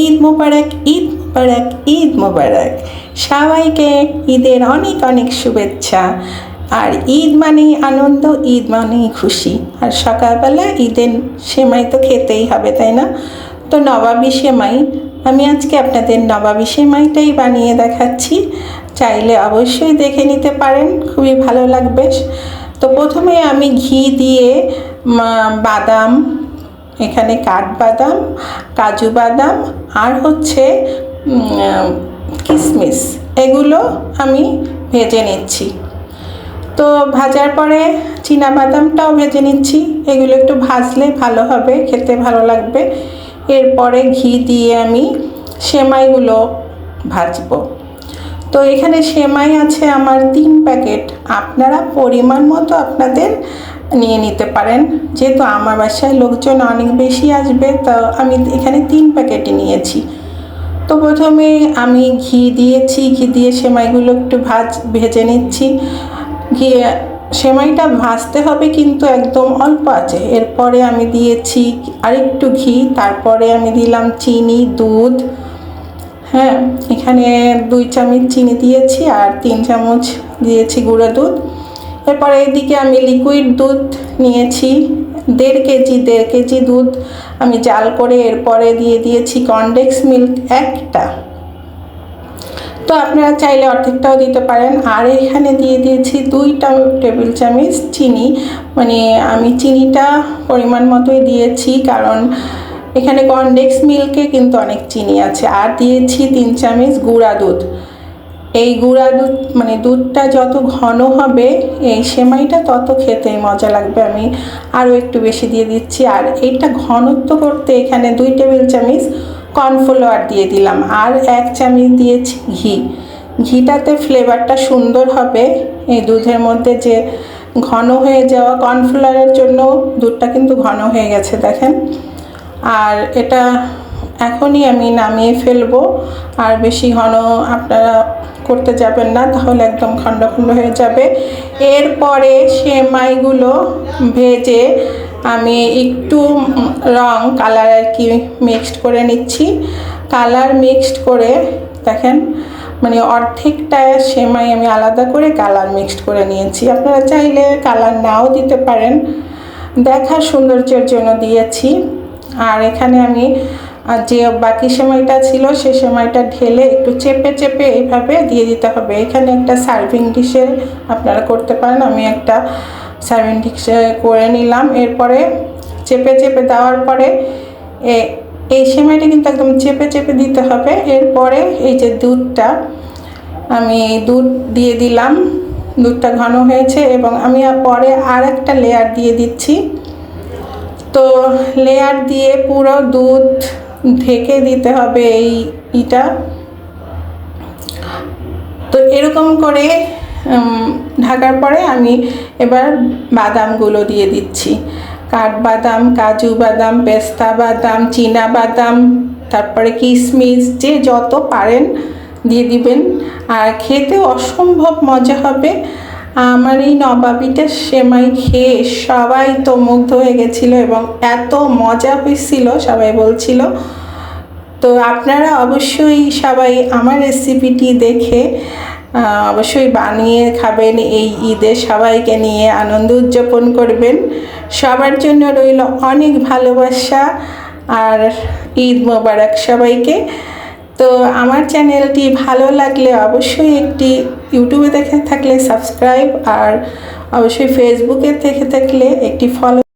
ঈদ মোবারক ঈদ মোবারক ঈদ মোবারক। সবাইকে ঈদের অনেক অনেক শুভেচ্ছা। আর ঈদ মানেই আনন্দ, ঈদ মানেই খুশি। আর সকালবেলা ঈদের সেমাই তো খেতেই হবে, তাই না? তো নবাবী সেমাই, আমি আজকে আপনাদের নবাবী সেমাইটাই বানিয়ে দেখাচ্ছি। চাইলে অবশ্যই দেখে নিতে পারেন, খুবই ভালো লাগবে। তো প্রথমে আমি ঘি দিয়ে বাদাম এখানে কাঠবাদাম, কাজু বাদাম আর হচ্ছে কিশমিশ এগুলো আমি ভেজে নিচ্ছি। তো ভাজার পরে বাদামটাও ভেজে নিচ্ছি। এগুলো একটু ভাজলে ভালো হবে, খেতে ভালো লাগবে। এরপরে ঘি দিয়ে আমি সেমাইগুলো ভাজবো। তো এখানে সেমাই আছে আমার তিন প্যাকেট। আপনারা পরিমাণ মতো আপনাদের নিয়ে নিতে পারেন। যেহেতু আমার বাসায় লোকজন অনেক বেশি আসবে, তো আমি এখানে তিন প্যাকেটই নিয়েছি। তো প্রথমে আমি ঘি দিয়েছি, ঘি দিয়ে সেমাইগুলো একটু ভাজ, ভেজে নিচ্ছি। ঘি সেমাইটা ভাজতে হবে কিন্তু একদম অল্প আছে। এরপরে আমি দিয়েছি আরেকটু ঘি, তারপরে আমি দিলাম চিনি, দুধ। হ্যাঁ এখানে দুই চামচ চিনি দিয়েছি আর তিন চামচ দিয়েছি গুঁড়ো দুধ। এরপরে এদিকে আমি লিকুইড দুধ নিয়েছি, দেড় কেজি দেড় কেজি দুধ আমি জাল করে এরপরে দিয়ে দিয়েছি কনডেক্স মিল্ক একটা। তো আপনারা চাইলে অর্ধেকটাও দিতে পারেন। আর এখানে দিয়ে দিয়েছি দুইটা টেবিল চামচ চিনি। মানে আমি চিনিটা পরিমাণ মতোই দিয়েছি কারণ এখানে কনডেক্স মিল্কে কিন্তু অনেক চিনি আছে। আর দিয়েছি তিন চামচ গুঁড়া দুধ। এই গুঁড়া দুধ মানে দুধটা যত ঘন হবে, এই সেমাইটা তত খেতে মজা লাগবে আমি আরও একটু বেশি দিয়ে দিচ্ছি। আর এইটা ঘনত্ব করতে এখানে দুই টেবিল চামচ কর্নফ্লাওয়ার দিয়ে দিলাম আর এক চামচ দিয়েছি ঘি। ঘিটাতে ফ্লেভারটা সুন্দর হবে। এই দুধের মধ্যে যে ঘন হয়ে যাওয়া কর্নফ্লাওয়ারের জন্য দুধটা কিন্তু ঘন হয়ে গেছে, দেখেন। আর এটা এখনই আমি নামিয়ে ফেলব। আর বেশি ঘন আপনারা করতে যাবেন না, তাহলে একদম খণ্ড খণ্ড হয়ে যাবে। এরপরে সেমাইগুলো ভেজে আমি একটু রং, কালার আর কি মিক্সড করে নিচ্ছি। কালার মিক্সড করে, দেখেন মানে অর্ধেকটা সেমাই আমি আলাদা করে কালার মিক্সড করে নিয়েছি। আপনারা চাইলে কালার নাও দিতে পারেন। দেখার সৌন্দর্যের জন্য দিয়েছি। আর এখানে আমি আর যে বাকি সময়টা ছিল সে সময়টা ঢেলে একটু চেপে চেপে এইভাবে দিয়ে দিতে হবে। এখানে একটা সার্ভিং ডিশে আপনারা করতে পারেন। আমি একটা সার্ভিং ডিশে করে নিলাম। এরপরে চেপে চেপে দেওয়ার পরে এই সেমাইটা কিন্তু একদম চেপে চেপে দিতে হবে। এরপরে এই যে দুধটা, আমি দুধ দিয়ে দিলাম। দুধটা ঘন হয়েছে এবং আমি পরে আর একটা লেয়ার দিয়ে দিচ্ছি। তো লেয়ার দিয়ে পুরো দুধ ঢেকে দিতে হবে এই ইটা। তো এরকম করে ঢাকার পরে আমি এবার বাদামগুলো দিয়ে দিচ্ছি। কাঠবাদাম, কাজু বাদাম, পেস্তা বাদাম, চীনা বাদাম, তারপরে কিশমিশ যে যত পারেন দিয়ে দিবেন। আর খেতে অসম্ভব মজা হবে। আমার এই নবাবিটা সেমাই খেয়ে সবাই তো মুগ্ধ হয়ে গেছিল এবং এত মজা হয়েছিল সবাই বলছিল। তো আপনারা অবশ্যই সবাই আমার রেসিপিটি দেখে অবশ্যই বানিয়ে খাবেন এই ঈদে সবাইকে নিয়ে আনন্দ উদযাপন করবেন। সবার জন্য রইল অনেক ভালোবাসা আর ঈদ মোবারক সবাইকে। তো আমার চ্যানেলটি ভালো লাগলে অবশ্যই একটি ইউটিউবে দেখে থাকলে সাবস্ক্রাইব আর অবশ্যই ফেসবুকে দেখে থাকলে একটি ফলো